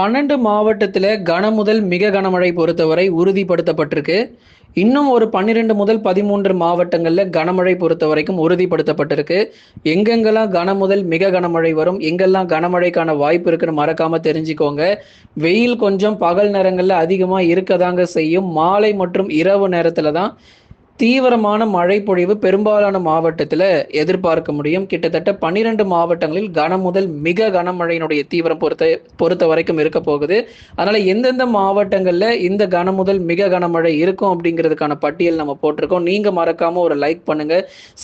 பன்னெண்டு மாவட்டத்தில் கன முதல் மிக கனமழை பொறுத்தவரை உறுதிப்படுத்தப்பட்டிருக்கு. இன்னும் ஒரு பன்னிரெண்டு முதல் பதிமூன்று மாவட்டங்களில் கனமழை பொறுத்த வரைக்கும் உறுதிப்படுத்தப்பட்டிருக்கு. எங்கெங்கெல்லாம் கன முதல் மிக கனமழை வரும் எங்கெல்லாம் கனமழைக்கான வாய்ப்பு இருக்குன்னு மறக்காம தெரிஞ்சுக்கோங்க. வெயில் கொஞ்சம் பகல் நேரங்களில் அதிகமாக இருக்கதாங்க செய்யும். மாலை மற்றும் இரவு நேரத்தில் தான் தீவிரமான மழை பொழிவு பெரும்பாலான மாவட்டத்தில் எதிர்பார்க்க முடியும். கிட்டத்தட்ட பன்னிரெண்டு மாவட்டங்களில் கன முதல் மிக கனமழையினுடைய தீவிரம் பொறுத்த பொறுத்த வரைக்கும் இருக்க போகுது. அதனால எந்தெந்த மாவட்டங்களில் இந்த கன முதல் மிக கனமழை இருக்கும் அப்படிங்கிறதுக்கான பட்டியல் நம்ம போட்டிருக்கோம். நீங்க மறக்காம ஒரு லைக் பண்ணுங்க.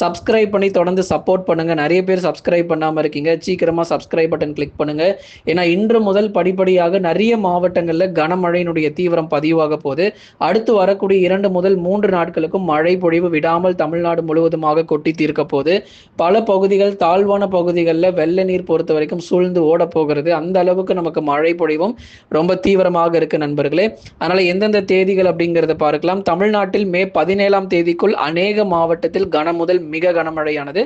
சப்ஸ்கிரைப் பண்ணி தொடர்ந்து சப்போர்ட் பண்ணுங்க. நிறைய பேர் சப்ஸ்கிரைப் பண்ணாம இருக்கீங்க. சீக்கிரமா சப்ஸ்கிரைப் பட்டன் கிளிக் பண்ணுங்க. ஏன்னா இன்று முதல் படிப்படியாக நிறைய மாவட்டங்களில் கனமழையினுடைய தீவிரம் பதிவாக போகுது. அடுத்து வரக்கூடிய இரண்டு முதல் மூன்று நாட்களுக்கும் மழை பொழிவு விடாமல் தமிழ்நாடு முழுவதுமாக கொட்டி தீர்க்க போது பல பகுதிகள் தாழ்வான பகுதிகளில் வெள்ள நீர் பொறுத்த வரைக்கும் சூழ்ந்து ஓட போகிறது. அந்த அளவுக்கு நமக்கு மழை பொழிவும் ரொம்ப தீவிரமாக இருக்கு நண்பர்களே. அதனால எந்தெந்த தேதிகள் அப்படிங்கிறத பார்க்கலாம். தமிழ்நாட்டில் மே பதினேழாம் தேதிக்குள் அநேக மாவட்டத்தில் கன முதல் மிக கனமழையானது.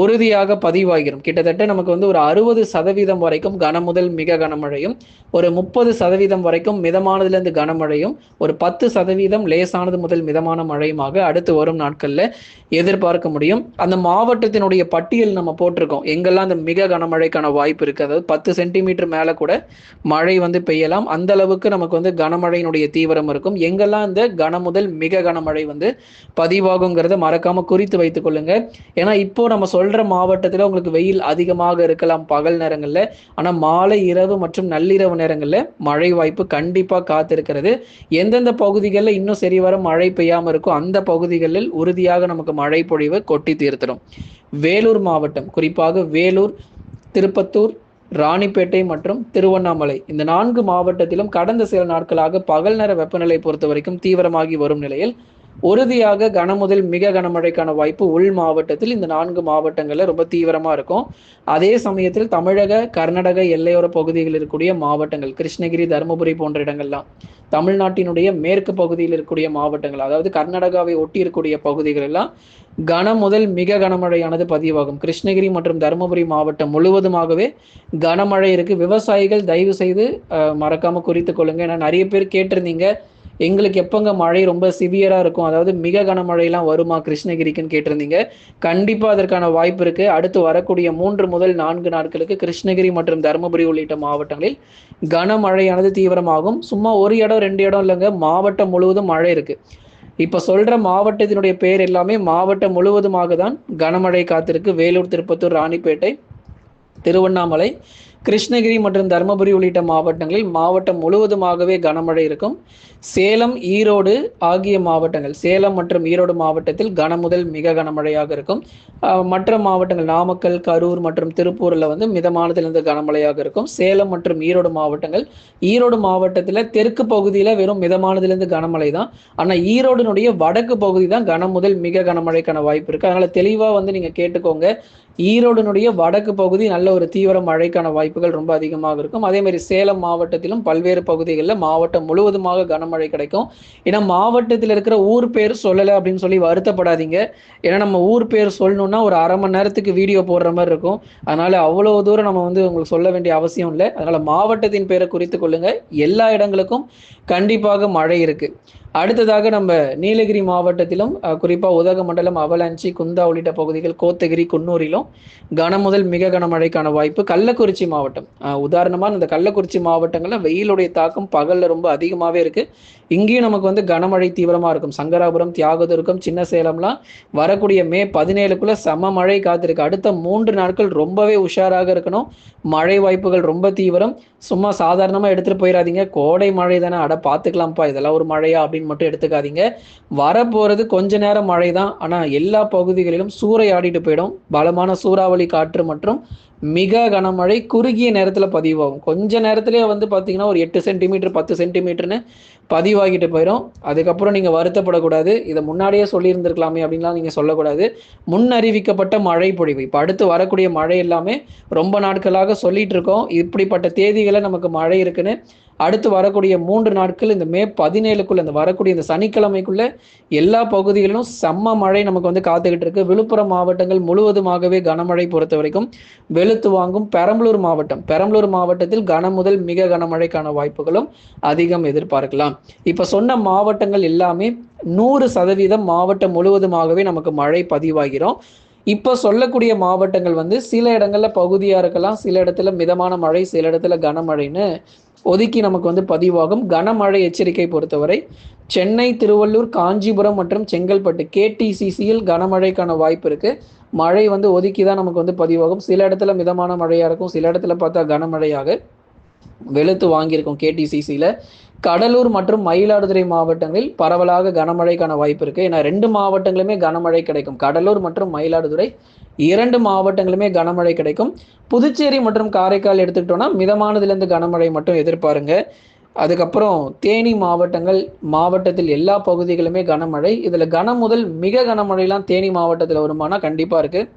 உறுதியாக பதிவாகிரும். கிட்டத்தட்ட நமக்கு வந்து ஒரு அறுபது சதவீதம் வரைக்கும் கனமுதல் மிக கனமழையும் ஒரு முப்பது சதவீதம் வரைக்கும் மிதமானதுலேருந்து கனமழையும் ஒரு பத்து சதவீதம் லேசானது முதல் மிதமான மழையுமாக அடுத்து வரும் நாட்களில் எதிர்பார்க்க முடியும். அந்த மாவட்டத்தினுடைய பட்டியல் நம்ம போட்டிருக்கோம். எங்கெல்லாம் அந்த மிக கனமழைக்கான வாய்ப்பு இருக்குது அதாவது பத்து சென்டிமீட்டர் மேலே கூட மழை வந்து பெய்யலாம். அந்த அளவுக்கு நமக்கு வந்து கனமழையினுடைய தீவிரம் இருக்கும். எங்கெல்லாம் இந்த கனமுதல் மிக கனமழை வந்து பதிவாகுங்கிறத மறக்காம குறித்து வைத்துக் கொள்ளுங்க. ஏன்னா இப்போ நம்ம சொல்ற மாவட்டத்துல உங்களுக்கு வெயில் அதிகமாக இருக்கலாம் பகல் நேரங்களில். ஆனால் மாலை இரவு மற்றும் நள்ளிரவு நேரங்களில் மழை வாய்ப்பு கண்டிப்பா காத்திருக்கிறது. எந்தெந்த பகுதிகளில் இன்னும் சரி வர மழை பெய்யாமல் இருக்கோ அந்த பகுதிகளில் உறுதியாக நமக்கு மழை பொழிவு கொட்டி தீர்த்திடும். வேலூர் மாவட்டம் குறிப்பாக வேலூர் திருப்பத்தூர் ராணிப்பேட்டை மற்றும் திருவண்ணாமலை. இந்த நான்கு மாவட்டத்திலும் கடந்த சில நாட்களாக பகல் நேர வெப்பநிலை பொறுத்த வரைக்கும் தீவிரமாகி வரும் நிலையில் உறுதியாக கனமுதல் மிக கனமழைக்கான வாய்ப்பு உள் மாவட்டத்தில் இந்த நான்கு மாவட்டங்களில் ரொம்ப தீவிரமாக இருக்கும். அதே சமயத்தில் தமிழக கர்நாடக எல்லையோர பகுதிகளில் இருக்கக்கூடிய மாவட்டங்கள் கிருஷ்ணகிரி தருமபுரி போன்ற இடங்கள்லாம் தமிழ்நாட்டினுடைய மேற்கு பகுதியில் இருக்கக்கூடிய மாவட்டங்கள் அதாவது கர்நாடகாவை ஒட்டி இருக்கக்கூடிய பகுதிகள் எல்லாம் கன முதல் மிக கனமழையானது பதிவாகும். கிருஷ்ணகிரி மற்றும் தருமபுரி மாவட்டம் முழுவதுமாகவே கனமழை இருக்கு. விவசாயிகள் தயவு செய்து மறக்காம குறித்து கொள்ளுங்க. ஏன்னா நிறைய பேர் கேட்டிருந்தீங்க. எங்களுக்கு எப்பங்க மழை ரொம்ப சிவியரா இருக்கும்? அதாவது மிக கனமழையெல்லாம் வருமா? கிருஷ்ணகிரிக்குன்னு கேட்டிருந்தீங்க. கண்டிப்பா அதற்கான வாய்ப்பு இருக்கு. அடுத்து வரக்கூடிய மூன்று முதல் நான்கு நாட்களுக்கு கிருஷ்ணகிரி மற்றும் தருமபுரி உள்ளிட்ட மாவட்டங்களில் கனமழையானது தீவிரமாகும். சும்மா ஒரு இடம் ரெண்டு இடம் இல்லைங்க. மாவட்டம் முழுவதும் மழை இருக்கு. இப்ப சொல்ற மாவட்டத்தினுடைய பேர் எல்லாமே மாவட்டம் முழுவதுமாக தான் கனமழை காத்திருக்கு. வேலூர் திருப்பத்தூர் ராணிப்பேட்டை திருவண்ணாமலை கிருஷ்ணகிரி மற்றும் தருமபுரி உள்ளிட்ட மாவட்டங்களில் மாவட்டம் முழுவதுமாகவே கனமழை இருக்கும். சேலம் ஈரோடு ஆகிய மாவட்டங்கள் சேலம் மற்றும் ஈரோடு மாவட்டத்தில் கனமுதல் மிக கனமழையாக இருக்கும். மற்ற மாவட்டங்கள் நாமக்கல் கரூர் மற்றும் திருப்பூரில் வந்து மிதமானதிலிருந்து கனமழையாக இருக்கும். சேலம் மற்றும் ஈரோடு மாவட்டங்கள் ஈரோடு மாவட்டத்தில் தெற்கு பகுதியில் வெறும் மிதமானதிலிருந்து கனமழை தான் ஆனால் ஈரோடுனுடைய வடக்கு பகுதி தான் கனமுதல் மிக கனமழைக்கான வாய்ப்பு இருக்குது அதனால் தெளிவாக வந்து நீங்கள் கேட்டுக்கோங்க. ஈரோடுனுடைய வடக்கு பகுதி நல்ல ஒரு தீவிர மழைக்கான வாய்ப்பு வாய்ப்புகள் ரொம்ப அதிகமாக இருக்கும். அதே மாதிரி சேலம் மாவட்டத்திலும் பல்வேறு பகுதிகளில் மாவட்டம் முழுவதுமாக கனமழை கிடைக்கும். ஏன்னா மாவட்டத்தில் இருக்கிற ஊர் பேர் சொல்லலை அப்படின்னு சொல்லி வருத்தப்படாதீங்க. ஏன்னா நம்ம ஊர் பேர் சொல்லணும்னா ஒரு அரை மணி நேரத்துக்கு வீடியோ போடுற மாதிரி இருக்கும். அதனால அவ்வளோ தூரம் நம்ம வந்து உங்களுக்கு சொல்ல வேண்டிய அவசியம் இல்லை. அதனால மாவட்டத்தின் பேரை குறித்து கொள்ளுங்க எல்லா இடங்களுக்கும் கண்டிப்பாக மழை இருக்கு. அடுத்ததாக நம்ம நீலகிரி மாவட்டத்திலும் குறிப்பாக உதகமண்டலம் அவலாஞ்சி குந்தா உள்ளிட்ட பகுதிகள் கோத்தகிரி குன்னூரிலும் கன முதல் மிக கனமழைக்கான வாய்ப்பு. கள்ளக்குறிச்சி மாவட்டம். உதாரணமாக இந்த கள்ளக்குறிச்சி மாவட்டங்களில் வெயிலுடைய தாக்கம் பகலில் ரொம்ப அதிகமாகவே இருக்குது இங்கேயும் நமக்கு வந்து கனமழை தீவிரமாக இருக்கும். சங்கராபுரம் தியாகதுர்கம் சின்ன சேலம்லாம் வரக்கூடிய மே பதினேழுக்குள்ளே சம மழை காத்திருக்கு. அடுத்த மூன்று நாட்கள் ரொம்பவே உஷாராக இருக்கணும். மழை வாய்ப்புகள் ரொம்ப தீவிரம். சும்மா சாதாரணமாக எடுத்துகிட்டு போயிடாதீங்க கோடை மழை தானே. அட பார்த்துக்கலாம்ப்பா இதெல்லாம் ஒரு மழையா அப்படின்னு மட்டும் எடுத்துக்காதீங்க. வரப்போகிறது கொஞ்ச நேரம் மழை தான் ஆனால் எல்லா பகுதிகளிலும் சூறையாடிட்டு போயிடும். பலமான சூறாவளி காற்று மற்றும் மிக கனமழை குறுகிய நேரத்தில் பதிவாகும். கொஞ்ச நேரத்திலே வந்து பார்த்தீங்கன்னா ஒரு எட்டு சென்டிமீட்டர் பத்து சென்டிமீட்டர்னு பதிவாகிட்டு போயிடும். அதுக்கப்புறம் நீங்கள் வருத்தப்படக்கூடாது. இதை முன்னாடியே சொல்லியிருந்திருக்கலாமே அப்படின்லாம் நீங்கள் சொல்லக்கூடாது. முன் அறிவிக்கப்பட்ட மழை பொழிவு. இப்போ அடுத்து வரக்கூடிய மழை எல்லாமே ரொம்ப நாட்களாக சொல்லிட்டு இருக்கோம். இப்படிப்பட்ட தேதிகளை நமக்கு மழை இருக்குன்னு அடுத்து வரக்கூடிய மூன்று நாட்கள் இந்த மே பதினேழுக்குள்ள இந்த வரக்கூடிய இந்த சனிக்கிழமைக்குள்ள எல்லா பகுதிகளிலும் செம்ம மழை நமக்கு வந்து காத்துக்கிட்டு இருக்கு. விழுப்புரம் மாவட்டங்கள் முழுவதுமாகவே கனமழை பொறுத்த வரைக்கும் வெளுத்து வாங்கும் பெரம்பலூர் மாவட்டம். பெரம்பலூர் மாவட்டத்தில் கன முதல் மிக கனமழைக்கான வாய்ப்புகளும் அதிகம் எதிர்பார்க்கலாம். இப்ப சொன்ன மாவட்டங்கள் எல்லாமே நூறு சதவீதம் மாவட்டம் முழுவதுமாகவே நமக்கு மழை பதிவாகிறோம். இப்போ சொல்லக்கூடிய மாவட்டங்கள் வந்து சில இடங்கள்ல பகுதியா இருக்கலாம் சில இடத்துல மிதமான மழை சில இடத்துல கனமழைன்னு ஒதுக்கி நமக்கு வந்து பதிவாகும். கனமழை எச்சரிக்கை பொறுத்தவரை சென்னை திருவள்ளூர் காஞ்சிபுரம் மற்றும் செங்கல்பட்டு கேடிசிசியில் கனமழைக்கான வாய்ப்பு இருக்கு. மழை வந்து ஒதுக்கி தான் நமக்கு வந்து பதிவாகும். சில இடத்துல மிதமான மழையா இருக்கும். சில இடத்துல பார்த்தா கனமழையாக வெளுத்து வாங்கியிருக்கும் கேடிசிசியில் கடலூர் மற்றும் மயிலாடுதுறை மாவட்டங்களில் பரவலாக கனமழைக்கான வாய்ப்பு இருக்கு. ஏன்னா ரெண்டு மாவட்டங்களுமே கனமழை கிடைக்கும். கடலூர் மற்றும் மயிலாடுதுறை இரண்டு மாவட்டங்களுமே கனமழை கிடைக்கும். புதுச்சேரி மற்றும் காரைக்கால் எடுத்துக்கிட்டோம்னா மிதமானதுலேருந்து கனமழை மட்டும் எதிர்பாருங்க. அதுக்கப்புறம் தேனி மாவட்டங்கள் மாவட்டத்தில் எல்லா பகுதிகளுமே கனமழை. இதில் கன முதல் மிக கனமழைலாம் தேனி மாவட்டத்தில் வருமானா கண்டிப்பாக இருக்குது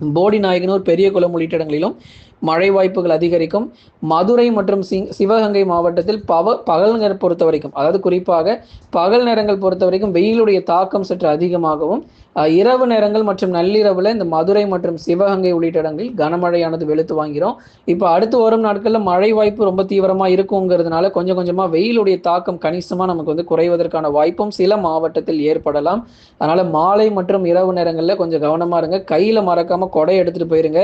போடி நாயகனூர் பெரிய குளம் உள்ளிட்ட இடங்களிலும் மழை வாய்ப்புகள் அதிகரிக்கும். மதுரை மற்றும் சிங் சிவகங்கை மாவட்டத்தில் பவ பகல் நேரம் பொறுத்த வரைக்கும் அதாவது குறிப்பாக பகல் நேரங்கள் பொறுத்த வரைக்கும் வெயிலுடைய தாக்கம் சற்று அதிகமாகவும் இரவு நேரங்கள் மற்றும் நள்ளிரவில் இந்த மதுரை மற்றும் சிவகங்கை உள்ளிட்ட இடங்களில் கனமழையானது வெளுத்து வாங்கிறோம். இப்போ அடுத்து வரும் நாட்களில் மழை வாய்ப்பு ரொம்ப தீவிரமாக இருக்குங்கிறதுனால கொஞ்சம் கொஞ்சமாக வெயிலுடைய தாக்கம் கணிசமாக நமக்கு வந்து குறைவதற்கான வாய்ப்பும் சில மாவட்டத்தில் ஏற்படலாம். அதனால் மாலை மற்றும் இரவு நேரங்களில் கொஞ்சம் கவனமா இருங்க. கையில் மறக்காம கொடை எடுத்துகிட்டு போயிருங்க.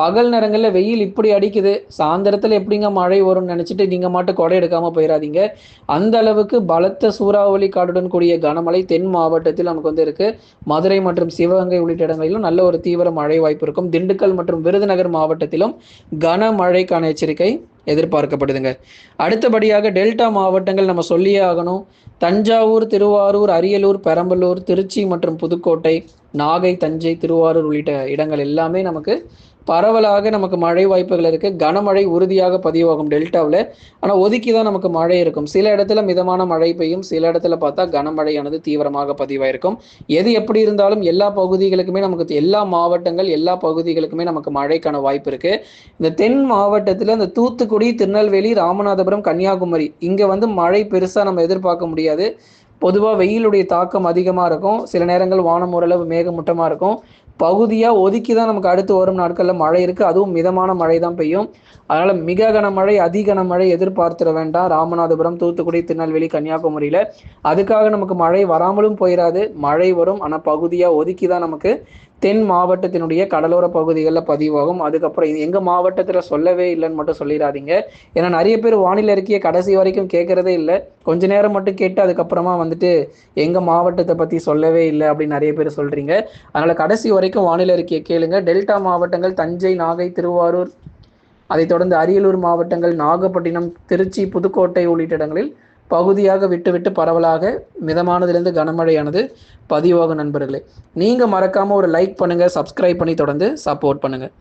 பகல் நேரங்களில் வெயில் இப்படி அடிக்குது. சாயந்தரத்தில் எப்படிங்க மழை வரும்னு நினைச்சிட்டு நீங்க மட்டும் கொடை எடுக்காமல் போயிடாதீங்க அந்த அளவுக்கு பலத்த சூறாவளி காடுடன் கூடிய கனமழை தென் மாவட்டத்தில் நமக்கு வந்து இருக்கு. மதுரை மதுரை மற்றும் சிவகங்கை உள்ளிட்ட இடங்களிலும் நல்ல ஒரு தீவிர மழை வாய்ப்பு இருக்கும். திண்டுக்கல் மற்றும் விருதுநகர் மாவட்டத்திலும் கனமழைக்கான எச்சரிக்கை எதிர்பார்க்கப்படுதுங்க. அடுத்தபடியாக டெல்டா மாவட்டங்கள் நம்ம சொல்லியே ஆகணும். தஞ்சாவூர் திருவாரூர் அரியலூர் பெரம்பலூர் திருச்சி மற்றும் புதுக்கோட்டை நாகை தஞ்சை திருவாரூர் உள்ளிட்ட இடங்கள் எல்லாமே நமக்கு பரவலாக நமக்கு மழை வாய்ப்புகள் இருக்கு. கனமழை உறுதியாக பதிவாகும் டெல்டாவில். ஆனால் ஒதுக்கி தான் நமக்கு மழை இருக்கும். சில இடத்துல மிதமான மழை பெய்யும். சில இடத்துல பார்த்தா கனமழையானது தீவிரமாக பதிவாயிருக்கும். எது எப்படி இருந்தாலும் எல்லா பகுதிகளுக்குமே நமக்கு எல்லா மாவட்டங்கள் எல்லா பகுதிகளுக்குமே நமக்கு மழைக்கான வாய்ப்பு இருக்கு. இந்த தென் மாவட்டத்தில் இந்த தூத்துக்குடி திருநெல்வேலி ராமநாதபுரம் கன்னியாகுமரி. இங்கே வந்து மழை பெருசாக நம்ம எதிர்பார்க்க முடியாது. பொதுவாக வெயிலுடைய தாக்கம் அதிகமாக இருக்கும். சில நேரங்கள் வானம் ஓரளவு மேகமூட்டமாக இருக்கும். பகுதியாக ஒதுக்கி தான் நமக்கு அடுத்து வரும் நாட்களில் மழை இருக்குது அதுவும் மிதமான மழை தான் பெய்யும். அதனால் மிக கனமழை அதி கனமழை எதிர்பார்த்துட வேண்டாம். ராமநாதபுரம் தூத்துக்குடி திருநெல்வேலி கன்னியாகுமரியில். அதுக்காக நமக்கு மழை வராமலும் போயிடாது மழை வரும். ஆனால் பகுதியாக ஒதுக்கி தான் நமக்கு தென் மாவட்டத்தினுடைய கடலோர பகுதிகளில் பதிவாகும். அதுக்கப்புறம் எங்கள் மாவட்டத்தில் சொல்லவே இல்லைன்னு மட்டும் சொல்லிடாதீங்க. ஏன்னா நிறைய பேர் வானிலை அறிக்கையை கடைசி வரைக்கும் கேட்குறதே இல்லை. கொஞ்ச நேரம் மட்டும் கேட்டு அதுக்கப்புறமா வந்துட்டு எங்கள் மாவட்டத்தை பற்றி சொல்லவே இல்லை அப்படின்னு நிறைய பேர் சொல்கிறீங்க அதனால் கடைசி வரைக்கும் வானிலை அறிக்கையை கேளுங்க. டெல்டா மாவட்டங்கள் தஞ்சை நாகை திருவாரூர் அதைத் தொடர்ந்து அரியலூர் மாவட்டங்கள் நாகப்பட்டினம் திருச்சி புதுக்கோட்டை உள்ளிட்ட இடங்களில் பகுதியாக விட்டு விட்டு பரவலாக மிதமானதிலிருந்து கனமழையானது பதிவாகும் நண்பர்களே. நீங்கள் மறக்காமல் ஒரு லைக் பண்ணுங்கள் சப்ஸ்கிரைப் பண்ணி தொடர்ந்து சப்போர்ட் பண்ணுங்கள்